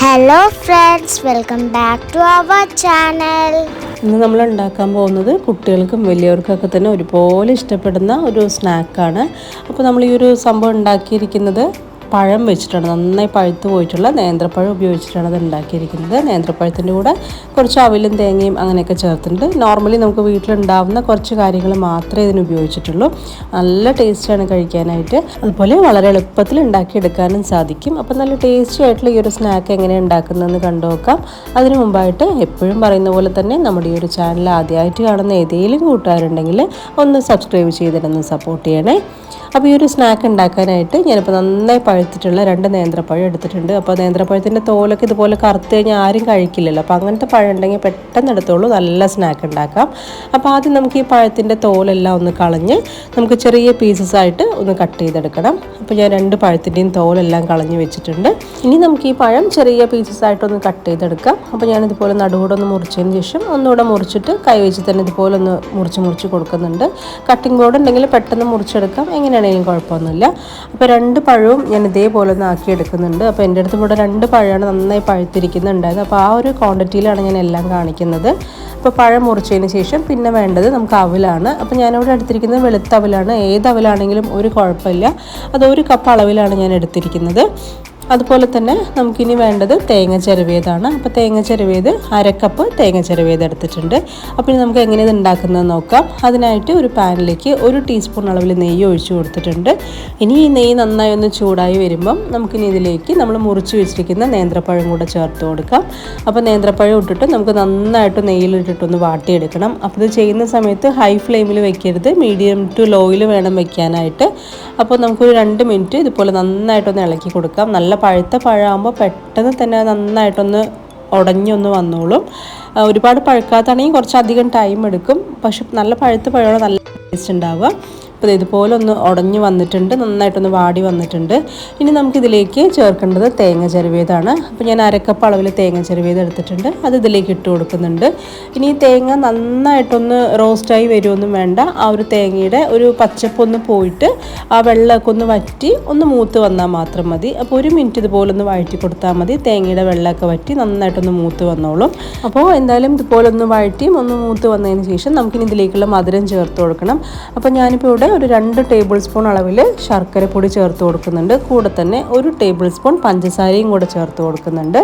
Hello friends welcome back to our channel ഇന്ന് നമ്മൾ ഉണ്ടാക്കാൻ പോകുന്നത് കുട്ടികൾക്കും വലിയവർക്കൊക്കെ തന്നെ ഒരുപോലെ ഇഷ്ടപ്പെടുന്ന ഒരു സ്നാക്കാണ് അപ്പോൾ നമ്മൾ ഈ ഒരു സംഭവം ഉണ്ടാക്കിയിരിക്കുന്നത് പഴം വെച്ചിട്ടാണ് നന്നായി പഴുത്ത് പോയിട്ടുള്ള നേന്ത്രപ്പഴം ഉപയോഗിച്ചിട്ടാണ് അത് ഉണ്ടാക്കിയിരിക്കുന്നത്. നേന്ത്രപ്പഴത്തിന്റെ കൂടെ കുറച്ച് അവിലും തേങ്ങയും അങ്ങനെയൊക്കെ ചേർത്തിട്ടുണ്ട്. നോർമലി നമുക്ക് വീട്ടിലുണ്ടാവുന്ന കുറച്ച് കാര്യങ്ങൾ മാത്രമേ ഇതിന് ഉപയോഗിച്ചിട്ടുള്ളൂ. നല്ല ടേസ്റ്റാണ് കഴിക്കാനായിട്ട്. അതുപോലെ വളരെ എളുപ്പത്തിൽ ഉണ്ടാക്കിയെടുക്കാനും സാധിക്കും. അപ്പോൾ നല്ല ടേസ്റ്റി ആയിട്ടുള്ള ഈ ഒരു സ്നാക്ക് എങ്ങനെ ഉണ്ടാക്കുന്നതെന്ന് കണ്ടു നോക്കാം. അതിനു മുമ്പായിട്ട് എപ്പോഴും പറയുന്ന പോലെ തന്നെ നമ്മുടെ ഈ ഒരു ചാനൽ ആദ്യമായിട്ട് കാണുന്ന ഏതെങ്കിലും കൂട്ടുകാരുണ്ടെങ്കിൽ ഒന്ന് സബ്സ്ക്രൈബ് ചെയ്തിട്ടൊന്ന് സപ്പോർട്ട് ചെയ്യണേ. അപ്പോൾ ഈ ഒരു സ്നാക്ക് ഉണ്ടാക്കാനായിട്ട് ഞാനിപ്പോൾ നന്നായി പഴുത്തിട്ടുള്ള രണ്ട് നേന്ത്രപ്പഴം എടുത്തിട്ടുണ്ട്. അപ്പോൾ നേന്ത്രപ്പഴത്തിന്റെ തോലൊക്കെ ഇതുപോലെ കറുത്ത് കഴിഞ്ഞാൽ ആരും കഴിക്കില്ലല്ലോ. അപ്പോൾ അങ്ങനത്തെ പഴം ഉണ്ടെങ്കിൽ പെട്ടെന്ന് എടുത്തോളൂ. നല്ല സ്നാക്ക് ഉണ്ടാക്കാം. അപ്പോൾ ആദ്യം നമുക്ക് ഈ പഴത്തിന്റെ തോലെല്ലാം ഒന്ന് കളഞ്ഞ് നമുക്ക് ചെറിയ പീസസ് ആയിട്ട് ഒന്ന് കട്ട് ചെയ്തെടുക്കണം. അപ്പോൾ ഞാൻ രണ്ട് പഴത്തിന്റെയും തോലെല്ലാം കളഞ്ഞ് വെച്ചിട്ടുണ്ട്. ഇനി നമുക്ക് ഈ പഴം ചെറിയ പീസസ് ആയിട്ടൊന്ന് കട്ട് ചെയ്തെടുക്കാം. അപ്പോൾ ഞാനിതുപോലെ നടുകൂടെ ഒന്ന് മുറിച്ചതിന് ശേഷം ഒന്നുകൂടെ മുറിച്ചിട്ട് കൈ വെച്ച് തന്നെ ഇതുപോലെ ഒന്ന് മുറിച്ച് മുറിച്ച് കൊടുക്കുന്നുണ്ട്. കട്ടിംഗ് ബോർഡ് ഉണ്ടെങ്കിൽ പെട്ടെന്ന് മുറിച്ചെടുക്കാം. എങ്ങനെയാണെങ്കിലും കുഴപ്പമൊന്നുമില്ല. അപ്പോൾ രണ്ട് പഴവും ഞാൻ ഇതേപോലെ ഒന്ന് ആക്കി എടുക്കുന്നുണ്ട്. അപ്പോൾ എന്റെ അടുത്ത് ഇവിടെ രണ്ട് പഴമാണ് നന്നായി പഴുത്തിരിക്കുന്നുണ്ടായത് അപ്പോൾ ആ ഒരു ക്വാണ്ടിറ്റിയിലാണ് ഞാൻ എല്ലാം കാണിക്കുന്നത്. അപ്പോൾ പഴം മുറിച്ചതിന് ശേഷം പിന്നെ വേണ്ടത് നമുക്ക് അവലാണ്. അപ്പോൾ ഞാനിവിടെ എടുത്തിരിക്കുന്നത് വെളുത്ത അവലാണ് ഏത് അവലാണെങ്കിലും ഒരു കുഴപ്പമില്ല. അത് ഒരു കപ്പ് അളവിലാണ് ഞാൻ എടുത്തിരിക്കുന്നത്. അതുപോലെ തന്നെ നമുക്കിനി വേണ്ടത് തേങ്ങ ചിരവിയതാണ്. അപ്പോൾ തേങ്ങ ചിരവിയത് അരക്കപ്പ് തേങ്ങ ചിരവിയത് എടുത്തിട്ടുണ്ട്. അപ്പോൾ ഇനി നമുക്ക് എങ്ങനെ ഇത് ഉണ്ടാക്കുന്നത് നോക്കാം. അതിനായിട്ട് ഒരു പാനിലേക്ക് ഒരു ടീസ്പൂൺ അളവിൽ നെയ്യ് ഒഴിച്ചു കൊടുത്തിട്ടുണ്ട്. ഇനി ഈ നെയ്യ് നന്നായി ഒന്ന് ചൂടായി വരുമ്പം നമുക്കിനി ഇതിലേക്ക് നമ്മൾ മുറിച്ച് വെച്ചിരിക്കുന്ന നേന്ത്രപ്പഴം കൂടെ ചേർത്ത് കൊടുക്കാം. അപ്പോൾ നേന്ത്രപ്പഴം ഇട്ടിട്ട് നമുക്ക് നന്നായിട്ട് നെയ്യിലിട്ടിട്ടൊന്ന് വാട്ടിയെടുക്കണം. അപ്പോൾ ഇത് ചെയ്യുന്ന സമയത്ത് ഹൈ ഫ്ലെയിമിൽ വെക്കരുത്. മീഡിയം ടു ലോയിൽ വേണം വെക്കാനായിട്ട്. അപ്പോൾ നമുക്കൊരു രണ്ട് മിനിറ്റ് ഇതുപോലെ നന്നായിട്ടൊന്ന് ഇളക്കി കൊടുക്കാം. നല്ല പഴുത്ത പഴമാകുമ്പോൾ പെട്ടെന്ന് തന്നെ നന്നായിട്ടൊന്ന് ഉടഞ്ഞൊന്ന് വന്നോളും. ഒരുപാട് പഴുക്കാത്താണെങ്കിൽ കുറച്ചധികം ടൈം എടുക്കും. പക്ഷെ നല്ല പഴുത്ത പഴമാണ് നല്ല ടേസ്റ്റ് ഉണ്ടാവുക. അപ്പോൾ ഇതുപോലെ ഒന്ന് ഉടഞ്ഞു വന്നിട്ടുണ്ട് നന്നായിട്ടൊന്ന് വാടി വന്നിട്ടുണ്ട്. ഇനി നമുക്കിതിലേക്ക് ചേർക്കേണ്ടത് തേങ്ങ ചെരുവേതാണ് അപ്പോൾ ഞാൻ അരക്കപ്പ് അളവിൽ തേങ്ങ ചെരുവേത് എടുത്തിട്ടുണ്ട് അത് ഇതിലേക്ക് ഇട്ട് കൊടുക്കുന്നുണ്ട്. ഇനി ഈ തേങ്ങ നന്നായിട്ടൊന്ന് റോസ്റ്റായി വരുമൊന്നും വേണ്ട. ആ ഒരു തേങ്ങയുടെ ഒരു പച്ചപ്പൊന്ന് പോയിട്ട് ആ വെള്ളമൊക്കെ ഒന്ന് വറ്റി ഒന്ന് മൂത്ത് വന്നാൽ മാത്രം മതി. അപ്പോൾ ഒരു മിനിറ്റ് ഇതുപോലെ ഒന്ന് വഴറ്റി കൊടുത്താൽ മതി. തേങ്ങയുടെ വെള്ളമൊക്കെ വറ്റി നന്നായിട്ടൊന്ന് മൂത്ത് വന്നോളും. അപ്പോൾ എന്തായാലും ഇതുപോലെ ഒന്ന് വഴറ്റിയും ഒന്ന് മൂത്ത് വന്നതിന് ശേഷം നമുക്കിനി ഇതിലേക്കുള്ള മധുരം ചേർത്ത് കൊടുക്കണം. അപ്പോൾ ഞാനിപ്പോൾ ഇവിടെ ഒരു രണ്ട് ടേബിൾ സ്പൂൺ അളവിൽ ശർക്കര പൊടി ചേർത്ത് കൊടുക്കുന്നുണ്ട്. കൂടെ തന്നെ ഒരു ടേബിൾ സ്പൂൺ പഞ്ചസാരയും കൂടെ ചേർത്ത് കൊടുക്കുന്നുണ്ട്.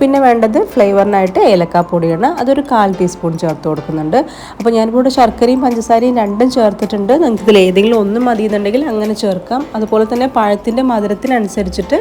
പിന്നെ വേണ്ടത് ഫ്ലേവറിനായിട്ട് ഏലക്കാപ്പൊടിയാണ് അതൊരു കാൽ ടീസ്പൂൺ ചേർത്ത് കൊടുക്കുന്നുണ്ട്. അപ്പോൾ ഞാനിപ്പോൾ ഇവിടെ ശർക്കരയും പഞ്ചസാരയും രണ്ടും ചേർത്തിട്ടുണ്ട്. നിങ്ങൾക്ക് ഇതിൽ ഏതെങ്കിലും ഒന്നും മതി എന്നുണ്ടെങ്കിൽ അങ്ങനെ ചേർക്കാം. അതുപോലെ തന്നെ പഴത്തിന്റെ മധുരത്തിനനുസരിച്ചിട്ട്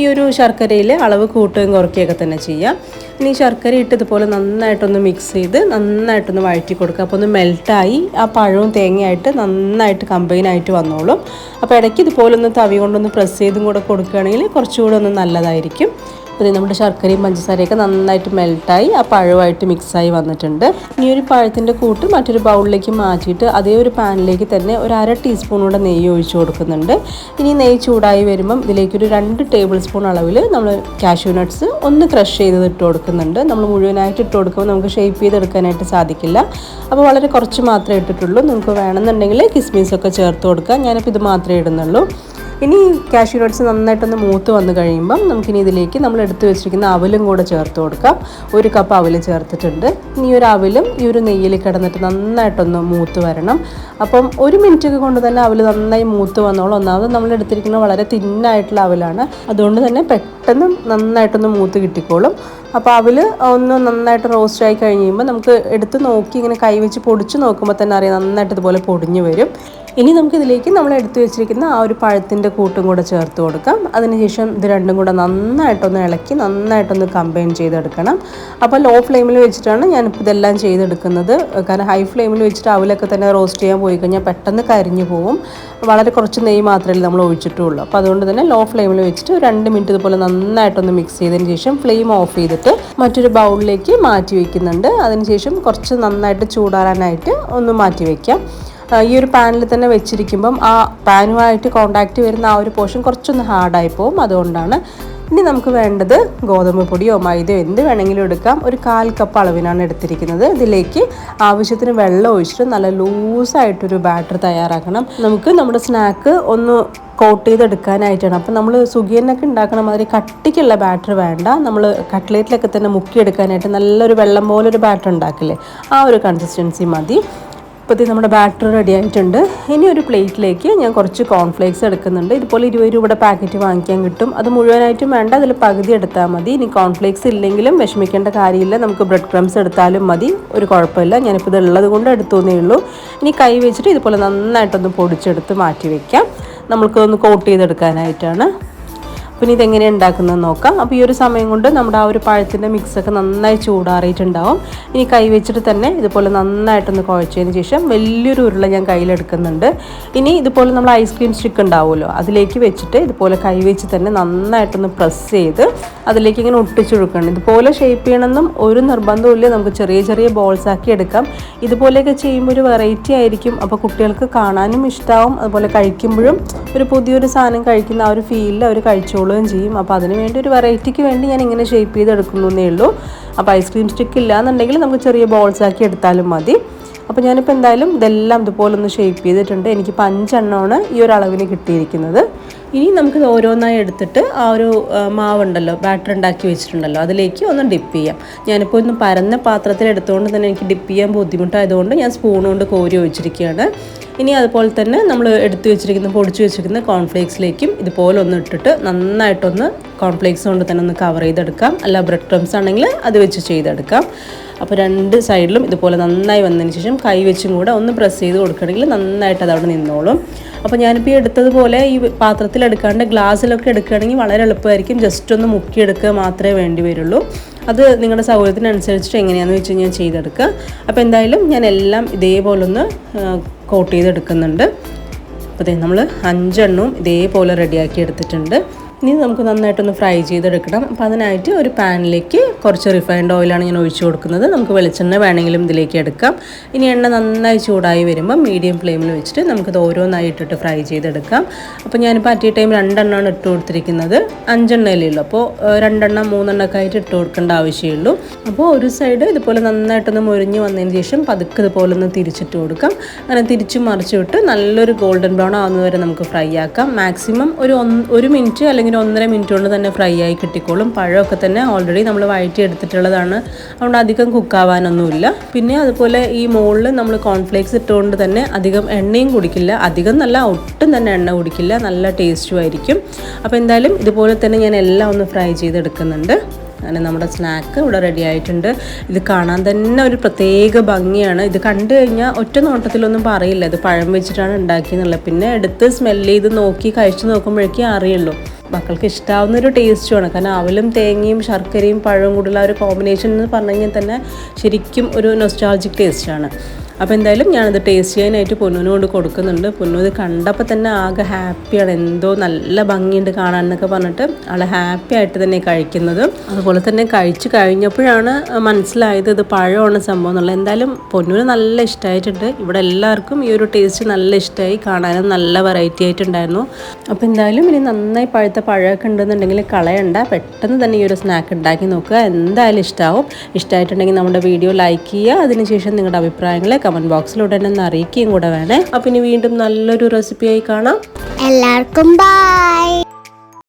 ഈ ഒരു ശർക്കരയിൽ അളവ് കൂട്ടുകയും കുറയ്ക്കുകയൊക്കെ തന്നെ ചെയ്യാം. ഇനി ശർക്കര ഇട്ട് ഇതുപോലെ നന്നായിട്ടൊന്ന് മിക്സ് ചെയ്ത് നന്നായിട്ടൊന്ന് വഴറ്റി കൊടുക്കുക. അപ്പോൾ ഒന്ന് മെൽട്ടായി ആ പഴവും തേങ്ങയായിട്ട് നന്നായിട്ട് കമ്പൈൻ ആയിട്ട് വന്നോളും. അപ്പോൾ ഇടയ്ക്ക് ഇതുപോലെ ഒന്ന് തവി കൊണ്ടൊന്ന് പ്രസ് ചെയ്തും കൂടെ കൊടുക്കുകയാണെങ്കിൽ കുറച്ചുകൂടെ ഒന്ന് നല്ലതായിരിക്കും. അപ്പോൾ നമ്മുടെ ശർക്കരയും പഞ്ചസാരയൊക്കെ നന്നായിട്ട് മെൽട്ടായി ആ പഴമായിട്ട് മിക്സായി വന്നിട്ടുണ്ട്. ഇനി ഒരു പഴത്തിന്റെ കൂട്ട് മറ്റൊരു ബൗളിലേക്ക് മാറ്റിയിട്ട് അതേ ഒരു പാനിലേക്ക് തന്നെ ഒരു അര ടീസ്പൂൺ കൂടെ നെയ്യ് ഒഴിച്ചു കൊടുക്കുന്നുണ്ട്. ഇനി നെയ്യ് ചൂടായി വരുമ്പം ഇതിലേക്കൊരു രണ്ട് ടേബിൾ സ്പൂൺ അളവിൽ നമ്മൾ കാഷ്യൂ നട്ട്സ് ഒന്ന് ക്രഷ് ചെയ്ത് ഇട്ട് കൊടുക്കുന്നുണ്ട്. നമ്മൾ മുഴുവനായിട്ട് ഇട്ട് കൊടുക്കുമ്പോൾ നമുക്ക് ഷേപ്പ് ചെയ്തെടുക്കാനായിട്ട് സാധിക്കില്ല. അപ്പോൾ വളരെ കുറച്ച് മാത്രമേ ഇട്ടിട്ടുള്ളൂ. നിങ്ങൾക്ക് വേണമെന്നുണ്ടെങ്കിൽ കിസ്മിസൊക്കെ ചേർത്ത് കൊടുക്കാം. ഞാനിപ്പോൾ ഇത് മാത്രമേ ഇടുന്നുള്ളൂ. ഇനി കാഷ്യൂ നട്ട്സ് നന്നായിട്ടൊന്ന് മൂത്ത് വന്നു കഴിയുമ്പം നമുക്കിനി ഇതിലേക്ക് നമ്മൾ എടുത്തു വെച്ചിരിക്കുന്ന അവലും കൂടെ ചേർത്ത് കൊടുക്കാം. ഒരു കപ്പ് അവൽ ചേർത്തിട്ടുണ്ട്. ഇനി ഒരു അവലും ഈ ഒരു നെയ്യിൽ കിടന്നിട്ട് നന്നായിട്ടൊന്ന് മൂത്ത് വരണം. അപ്പം ഒരു മിനിറ്റ് കൊണ്ട് തന്നെ അവൽ നന്നായി മൂത്ത് വന്നോളും. ഒന്നാമത് നമ്മൾ എടുത്തിരിക്കുന്നത് വളരെ തിന്നായിട്ടുള്ള അവലാണ്. അതുകൊണ്ട് തന്നെ പെട്ടെന്ന് നന്നായിട്ടൊന്ന് മൂത്ത് കിട്ടിക്കോളും. അപ്പോൾ അവൽ ഒന്ന് നന്നായിട്ട് റോസ്റ്റ് ആയി കഴിയുമ്പോൾ നമുക്ക് എടുത്ത് നോക്കി ഇങ്ങനെ കൈ വെച്ച് പൊടിച്ച് നോക്കുമ്പോൾ തന്നെ അറിയാം നന്നായിട്ട് ഇതുപോലെ പൊടിഞ്ഞു വരും. ഇനി നമുക്കിതിലേക്ക് നമ്മൾ എടുത്തു വെച്ചിരിക്കുന്ന ആ ഒരു പഴത്തിന്റെ കൂട്ടും കൂടെ ചേർത്ത് കൊടുക്കാം. അതിനുശേഷം ഇത് രണ്ടും കൂടെ നന്നായിട്ടൊന്ന് ഇളക്കി നന്നായിട്ടൊന്ന് കമ്പൈൻ ചെയ്തെടുക്കണം. അപ്പോൾ ലോ ഫ്ലെയിമിൽ വെച്ചിട്ടാണ് ഞാനിപ്പോൾ ഇതെല്ലാം ചെയ്തെടുക്കുന്നത്. കാരണം ഹൈ ഫ്ലെയിമിൽ വെച്ചിട്ട് അവലൊക്കെ തന്നെ റോസ്റ്റ് ചെയ്യാൻ പോയി കഴിഞ്ഞാൽ പെട്ടെന്ന് കരിഞ്ഞു പോകും വളരെ കുറച്ച് നെയ്യ് മാത്രമേ നമ്മൾ ഒഴിച്ചിട്ടുള്ളൂ. അപ്പോൾ അതുകൊണ്ട് തന്നെ ലോ ഫ്ലെയിമിൽ വെച്ചിട്ട് രണ്ട് മിനിറ്റ് ഇതുപോലെ നന്നായിട്ടൊന്ന് മിക്സ് ചെയ്തതിന് ശേഷം ഫ്ലെയിം ഓഫ് ചെയ്തിട്ട് മറ്റൊരു ബൗളിലേക്ക് മാറ്റി വയ്ക്കുന്നുണ്ട് അതിനുശേഷം കുറച്ച് നന്നായിട്ട് ചൂടാറാനായിട്ട് ഒന്ന് മാറ്റി വയ്ക്കാം ഈ ഒരു പാനിൽ തന്നെ വെച്ചിരിക്കുമ്പം ആ പാനുമായിട്ട് കോണ്ടാക്റ്റ് വരുന്ന ആ ഒരു പോർഷൻ കുറച്ചൊന്ന് ഹാർഡായി പോകും അതുകൊണ്ടാണ് ഇനി നമുക്ക് വേണ്ടത് ഗോതമ്പ് പൊടിയോ മൈദയോ എന്ത് വേണമെങ്കിലും എടുക്കാം. ഒരു കാൽ കപ്പ് അളവിനാണ് എടുത്തിരിക്കുന്നത്. ഇതിലേക്ക് ആവശ്യത്തിന് വെള്ളം ഒഴിച്ചിട്ട് നല്ല ലൂസായിട്ടൊരു ബാറ്റർ തയ്യാറാക്കണം. നമുക്ക് നമ്മുടെ സ്നാക്ക് ഒന്ന് കോട്ട് ചെയ്തെടുക്കാനായിട്ടാണ്. അപ്പം നമ്മൾ സുഖിയനൊക്കെ ഉണ്ടാക്കണ മാതിരി കട്ടിക്കുള്ള ബാറ്റർ വേണ്ട. നമ്മൾ കട്ട്ലേറ്റിലൊക്കെ തന്നെ മുക്കിയെടുക്കാനായിട്ട് നല്ലൊരു വെള്ളം പോലെ ഒരു ബാറ്റർ ഉണ്ടാക്കില്ലേ? ആ ഒരു കൺസിസ്റ്റൻസി മതി. ഇപ്പോൾ ഇത് നമ്മുടെ ബാറ്റർ റെഡി ആയിട്ടുണ്ട്. ഇനി ഒരു പ്ലേറ്റിലേക്ക് ഞാൻ കുറച്ച് കോൺഫ്ലേക്സ് എടുക്കുന്നുണ്ട്. ഇതുപോലെ ഇരുപത് രൂപയുടെ പാക്കറ്റ് വാങ്ങിക്കാൻ കിട്ടും. അത് മുഴുവനായിട്ടും വേണ്ട. അതിൽ പകുതി എടുത്താൽ മതി. ഇനി കോൺഫ്ലേക്സ് ഇല്ലെങ്കിലും വിഷമിക്കേണ്ട കാര്യമില്ല. നമുക്ക് ബ്രെഡ് ക്രംസ് എടുത്താലും മതി. ഒരു കുഴപ്പമില്ല. ഞാനിപ്പോൾ ഇത് ഉള്ളത് കൊണ്ട് എടുത്തുവെന്നേ ഉള്ളൂ. ഇനി കൈ വെച്ചിട്ട് ഇതുപോലെ നന്നായിട്ടൊന്ന് പൊടിച്ചെടുത്ത് മാറ്റി വയ്ക്കാം നമ്മൾക്ക് ഒന്ന് കോട്ട് ചെയ്തെടുക്കാനായിട്ടാണ്. പിന്നെ ഇതെങ്ങനെ ഉണ്ടാക്കുന്നത് നോക്കാം. അപ്പോൾ ഈ ഒരു സമയം കൊണ്ട് നമ്മുടെ ആ ഒരു പഴത്തിന്റെ മിക്സൊക്കെ നന്നായി ചൂടാറിയിട്ടുണ്ടാവും. ഇനി കൈ വെച്ചിട്ട് തന്നെ ഇതുപോലെ നന്നായിട്ടൊന്ന് കുഴച്ചതിന് ശേഷം വലിയൊരു ഉരുള ഞാൻ കയ്യിലെടുക്കുന്നുണ്ട്. ഇനി ഇതുപോലെ നമ്മൾ ഐസ്ക്രീം സ്റ്റിക്ക് ഉണ്ടാവുമല്ലോ അതിലേക്ക് വെച്ചിട്ട് ഇതുപോലെ കൈ വെച്ച് തന്നെ നന്നായിട്ടൊന്ന് പ്രസ് ചെയ്ത് അതിലേക്ക് ഇങ്ങനെ ഒട്ടിച്ചൊഴുക്കണം ഇതുപോലെ ഷേപ്പ് ചെയ്യണമെന്നും ഒരു നിർബന്ധമില്ല നമുക്ക് ചെറിയ ചെറിയ ബോൾസ് ആക്കി എടുക്കാം. ഇതുപോലെയൊക്കെ ചെയ്യുമ്പോൾ ഒരു വെറൈറ്റി ആയിരിക്കും. അപ്പോൾ കുട്ടികൾക്ക് കാണാനും ഇഷ്ടമാവും അതുപോലെ കഴിക്കുമ്പോഴും ഒരു പുതിയൊരു സാധനം കഴിക്കുന്ന ആ ഒരു ഫീലിൽ അവർ കഴിച്ചോളുകയും ചെയ്യും. അപ്പോൾ അതിന് വേണ്ടി ഒരു വെറൈറ്റിക്ക് വേണ്ടി ഞാൻ ഇങ്ങനെ ഷേപ്പ് എന്നേ ഉള്ളൂ. അപ്പോൾ ഐസ്ക്രീം സ്റ്റിക്ക് ഇല്ല എന്നുണ്ടെങ്കിൽ നമുക്ക് ചെറിയ ബോൾസ് ആക്കി എടുത്താലും മതി. അപ്പോൾ ഞാനിപ്പോൾ എന്തായാലും ഇതെല്ലാം ഇതുപോലെ ഒന്ന് ഷേപ്പ് ചെയ്തിട്ടുണ്ട്. എനിക്ക് അഞ്ചെണ്ണമാണ് ഈ ഒരു അളവിന് കിട്ടിയിരിക്കുന്നത്. ഇനി നമുക്കിത് ഓരോന്നായി എടുത്തിട്ട് ആ ഒരു മാവുണ്ടല്ലോ ബാറ്റർ ഉണ്ടാക്കി വെച്ചിട്ടുണ്ടല്ലോ അതിലേക്ക് ഒന്ന് ഡിപ്പ് ചെയ്യാം. ഞാനിപ്പോൾ ഒന്ന് പരന്ന പാത്രത്തിൽ എടുത്തുകൊണ്ട് തന്നെ എനിക്ക് ഡിപ്പ് ചെയ്യാൻ ബുദ്ധിമുട്ടായതുകൊണ്ട് ഞാൻ സ്പൂൺ കൊണ്ട് കോരി ഒഴിച്ചിരിക്കുകയാണ്. ഇനി അതുപോലെ തന്നെ നമ്മൾ എടുത്തു വെച്ചിരിക്കുന്ന പൊടിച്ചു വെച്ചിരിക്കുന്ന കോൺഫ്ലേക്സിലേക്കും ഇതുപോലെ ഒന്ന് ഇട്ടിട്ട് നന്നായിട്ടൊന്ന് കോൺഫ്ലേക്സ് കൊണ്ട് തന്നെ ഒന്ന് കവർ ചെയ്തെടുക്കാം. അല്ല ബ്രെഡ് ക്രംസ് ആണെങ്കിൽ അത് വെച്ച് ചെയ്തെടുക്കാം. അപ്പോൾ രണ്ട് സൈഡിലും ഇതുപോലെ നന്നായി വന്നതിന് ശേഷം കൈ വെച്ചും കൂടെ ഒന്ന് പ്രസ് ചെയ്ത് കൊടുക്കണമെങ്കിൽ നന്നായിട്ട് അത് അവിടെ നിന്നോളും. അപ്പോൾ ഞാനിപ്പോൾ ഈ എടുത്തതുപോലെ ഈ പാത്രത്തിൽ എടുക്കാണ്ട് ഗ്ലാസ്സിലൊക്കെ എടുക്കുകയാണെങ്കിൽ വളരെ എളുപ്പമായിരിക്കും. ജസ്റ്റ് ഒന്ന് മുക്കിയെടുക്കുക മാത്രമേ വേണ്ടി വരുള്ളൂ. അത് നിങ്ങളുടെ സൗകര്യത്തിനനുസരിച്ചിട്ട് എങ്ങനെയാണെന്ന് വെച്ച് കഴിഞ്ഞാൽ ചെയ്തെടുക്കുക അപ്പോൾ എന്തായാലും ഞാൻ എല്ലാം ഇതേപോലെ ഒന്ന് കോട്ട് ചെയ്തെടുക്കുന്നുണ്ട്. അപ്പോൾ നമ്മൾ അഞ്ചെണ്ണവും ഇതേപോലെ റെഡിയാക്കി എടുത്തിട്ടുണ്ട്. ഇനി നമുക്ക് നന്നായിട്ടൊന്ന് ഫ്രൈ ചെയ്തെടുക്കണം. അപ്പം അതിനായിട്ട് ഒരു പാനിലേക്ക് കുറച്ച് റിഫൈൻഡ് ഓയിലാണ് ഞാൻ ഒഴിച്ചു കൊടുക്കുന്നത്. നമുക്ക് വെളിച്ചെണ്ണ വേണമെങ്കിലും ഇതിലേക്ക് എടുക്കാം. ഇനി എണ്ണ നന്നായി ചൂടായി വരുമ്പോൾ മീഡിയം ഫ്ലെയിമിൽ വെച്ചിട്ട് നമുക്കത് ഓരോന്നായി ഇട്ടിട്ട് ഫ്രൈ ചെയ്തെടുക്കാം. അപ്പോൾ ഞാനിപ്പോൾ അറ്റ് ടൈം രണ്ടെണ്ണമാണ് ഇട്ട് കൊടുത്തിരിക്കുന്നത്. അഞ്ചെണ്ണയിലുള്ളൂ അപ്പോൾ രണ്ടെണ്ണം മൂന്നെണ്ണമൊക്കെ ആയിട്ട് ഇട്ട് കൊടുക്കേണ്ട ആവശ്യമുള്ളൂ. അപ്പോൾ ഒരു സൈഡ് ഇതുപോലെ നന്നായിട്ടൊന്ന് മുരിഞ്ഞ് വന്നതിന് ശേഷം പതുക്കെ ഇതുപോലെ ഒന്ന് തിരിച്ചിട്ട് കൊടുക്കാം. അങ്ങനെ തിരിച്ചു മറിച്ച് വിട്ട് നല്ലൊരു ഗോൾഡൻ ബ്രൗൺ ആവുന്നത് വരെ നമുക്ക് ഫ്രൈ ആക്കാം. മാക്സിമം ഒരു ഒരു മിനിറ്റ് അല്ലെങ്കിൽ ഒന്നര മിനിറ്റ് കൊണ്ട് തന്നെ ഫ്രൈ ആയി കിട്ടിക്കോളും. പഴമൊക്കെ തന്നെ ഓൾറെഡി നമ്മൾ വഴറ്റി എടുത്തിട്ടുള്ളതാണ് അതുകൊണ്ട് അധികം കുക്കാവാനൊന്നുമില്ല പിന്നെ അതുപോലെ ഈ മുകളിൽ നമ്മൾ കോൺഫ്ലേക്സ് ഇട്ടുകൊണ്ട് തന്നെ അധികം എണ്ണയും കുടിക്കില്ല. അധികം നല്ല ഒട്ടും തന്നെ എണ്ണ കുടിക്കില്ല. നല്ല ടേസ്റ്റും ആയിരിക്കും. അപ്പോൾ എന്തായാലും ഇതുപോലെ തന്നെ ഞാൻ എല്ലാം ഒന്ന് ഫ്രൈ ചെയ്തെടുക്കുന്നുണ്ട്. അങ്ങനെ നമ്മുടെ സ്നാക്ക് ഇവിടെ റെഡി ആയിട്ടുണ്ട്. ഇത് കാണാൻ തന്നെ ഒരു പ്രത്യേക ഭംഗിയാണ്. ഇത് കണ്ടു കഴിഞ്ഞാൽ ഒറ്റ നോട്ടത്തിലൊന്നും പറയില്ല. ഇത് പഴം വെച്ചിട്ടാണ് ഉണ്ടാക്കിയെന്നുള്ളത്. പിന്നെ എടുത്ത് സ്മെല്ല് ചെയ്ത് നോക്കി കഴിച്ചു നോക്കുമ്പോഴേക്കേ അറിയുള്ളൂ. മക്കൾക്ക് ഇഷ്ടാവുന്ന ഒരു ടേസ്റ്റുമാണ്. കാരണം അവലും തേങ്ങയും ശർക്കരയും പഴവും കൂടുള്ള ഒരു കോമ്പിനേഷൻ എന്ന് പറഞ്ഞു കഴിഞ്ഞാൽ തന്നെ ശരിക്കും ഒരു നൊസ്റ്റാൾജിക് ടേസ്റ്റാണ് അപ്പോൾ എന്തായാലും ഞാനത് ടേസ്റ്റ് ചെയ്യാനായിട്ട് പൊന്നുവിന് കൊണ്ട് കൊടുക്കുന്നുണ്ട്. പൊന്നു ഇത് കണ്ടപ്പോൾ തന്നെ ആകെ ഹാപ്പിയാണ് എന്തോ നല്ല ഭംഗിയുണ്ട് കാണാൻ എന്നൊക്കെ പറഞ്ഞിട്ട് ആൾ ഹാപ്പി ആയിട്ട് തന്നെ കഴിക്കുന്നത്. അതുപോലെ തന്നെ കഴിച്ച് കഴിഞ്ഞപ്പോഴാണ് മനസ്സിലായത് ഇത് പഴമാണ് സംഭവം എന്നുള്ളത്. എന്തായാലും പൊന്നുവിന് നല്ല ഇഷ്ടമായിട്ടുണ്ട്. ഇവിടെ എല്ലാവർക്കും ഈ ഒരു ടേസ്റ്റ് നല്ല ഇഷ്ടമായി. കാണാനും നല്ല വെറൈറ്റി ആയിട്ടുണ്ടായിരുന്നു. അപ്പോൾ എന്തായാലും ഇനി നന്നായി പഴുത്ത പഴമൊക്കെ ഉണ്ടെന്നുണ്ടെങ്കിൽ കളയണ്ട. പെട്ടെന്ന് തന്നെ ഈ ഒരു സ്നാക്ക് ഉണ്ടാക്കി നോക്കുക. എന്തായാലും ഇഷ്ടമാവും ഇഷ്ടമായിട്ടുണ്ടെങ്കിൽ നമ്മുടെ വീഡിയോ ലൈക്ക് ചെയ്യുക. അതിനുശേഷം നിങ്ങളുടെ അഭിപ്രായങ്ങളെ കമന്റ് ബോക്സിലൂടെ ഒന്ന് അറിയിക്കുകയും കൂടെ വേണേ. അപ്പം ഇനി വീണ്ടും നല്ലൊരു റെസിപ്പിയായി കാണാം. എല്ലാവർക്കും ബൈ